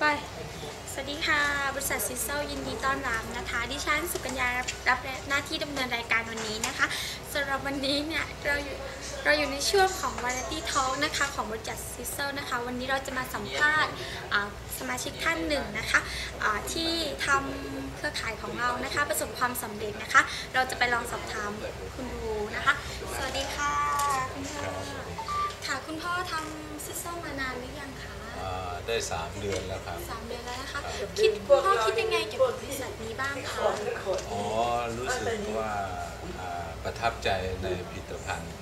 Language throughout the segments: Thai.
ไป สวัสดีค่ะ บริษัทซิเซลยินดีต้อนรับนะคะ ดิฉันสุกัญญารับหน้าที่ดำเนินรายการวันนี้นะคะสำหรับวันนี้เนี่ยเราอยู่เราอยู่ในช่วงของ Variety Talk นะคะของบริษัทซิเซลนะคะ วันนี้เราจะมาสัมภาษณ์สมาชิกท่านหนึ่งนะคะอ่าที่ทำเครือข่ายของเรานะคะ ประสบความสำเร็จนะคะ เราจะไปลองสอบถามคุณครูนะคะ สวัสดีค่ะ ค่ะคุณพ่อทำซิสเซลมานานหรือยังคะอ่าได้ 3 เดือนแล้วครับ สามเดือนแล้วนะคะคิดพ่อคิดยังไงเกี่ยวกับบริษัทนี้บ้างคะ อ๋อ รู้สึกว่าอ่าประทับใจในผลิตภัณฑ์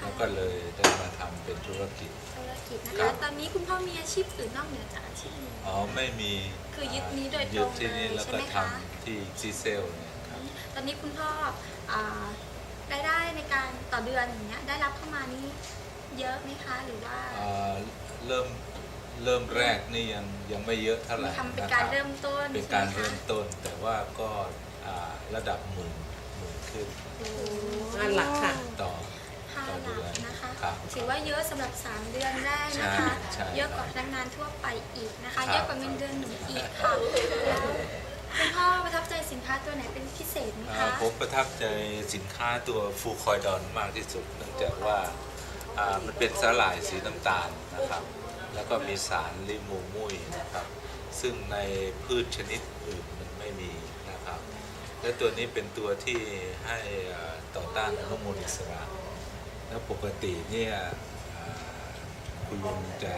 แล้วก็เลยได้มาทำเป็นธุรกิจ ธุรกิจนะครัคะบ ตอนนี้คุณพ่อมีอาชีพอื่นนอกเหนือจากอาชีพนี้ อ๋อ ไม่มีคือยึดนี้โดยตรงยึดที่นี่เลยแล้วใช่ก็ไหมทคะำที่ซีเซลเนี่ยครับ ตอนนี้คุณพ่ออ่ารายได้ในการต่อเดือนอย่างเงี้ยได้รับเข้ามานี่ เยอะไหมคะหรือว่าอ่าเริ่มเริ่มแรกนี่ยังยังไม่เยอะเท่าไหร่ทำเป็นนะคการรับเริ่มต้นเป็นการใช่เริ่ไหมมคะต้นแต่ว่าก็อ่าระดับหมื่นหมื่นขึ้นโอ้ห้าหลักค่ะ ต่อ ห้าต่อหเดืลัอกนนะคะครับถือว่าเยอะสำหรับ 3 เดือนแรกนะคะ ใช่ใช่เยอะกว่าพนักงานทั่วไปอีกนะคะครับเยอะกว่าเงินเดือนหนูอีกค่ะแล้วคุณพ่อประทับใจสินค้าตัวไหนเป็นพิเศษไหมอ่าคะ ผมประทับใจสินค้าตัวฟูคอยดอนมากที่สุด เนื่องจากว่าอ่า มันเป็นสาหร่ายสีน้ำตาลนะครับ แล้วก็มีสารลิมูมุยนะครับ ซึ่งในพืชชนิดอื่นมันไม่มีนะครับ และตัวนี้เป็นตัวที่ให้อ่าต่อต้านอนุมูลอิสระ แล้วปกติเนี่ยอ่าคุณลุงจะ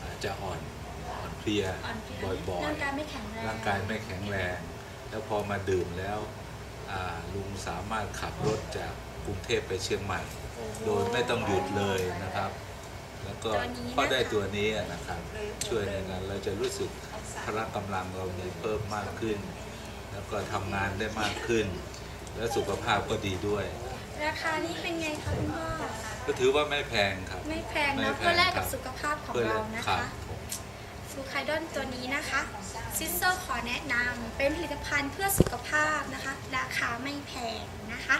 อ่าจะอ่อนอ่อนเพลียอ่อนเพลียบ่อยๆร่างกายไม่แข็งแรงร่างกายไม่แข็งแรงแล้วพอมาดื่มแล้วอ่า ลุงสามารถขับรถจากกรุงเทพไปเชียงใหม่ โดยไม่ต้องหยุดเลยนะครับ แล้วก็พอได้ตัวนี้นะครับ ช่วยในนั้นเราจะรู้สึกพละกำลังเรามีเพิ่มมากขึ้น แล้วก็ทำงานได้มากขึ้น และสุขภาพก็ดีด้วย ราคานี้เป็นไงคะคุณพ่อก็ถือว่าไม่แพงครับ ไม่แพงไม่นะแพงเพื่อแลกกับครับสุขภาพของเพื่อเรานะครัคะ ฟูไคดอนตัวนี้นะคะซิสเซอร์ขอแนะนำเป็นผลิตภัณฑ์เพื่อสุขภาพนะคะ ราคาไม่แพงนะคะ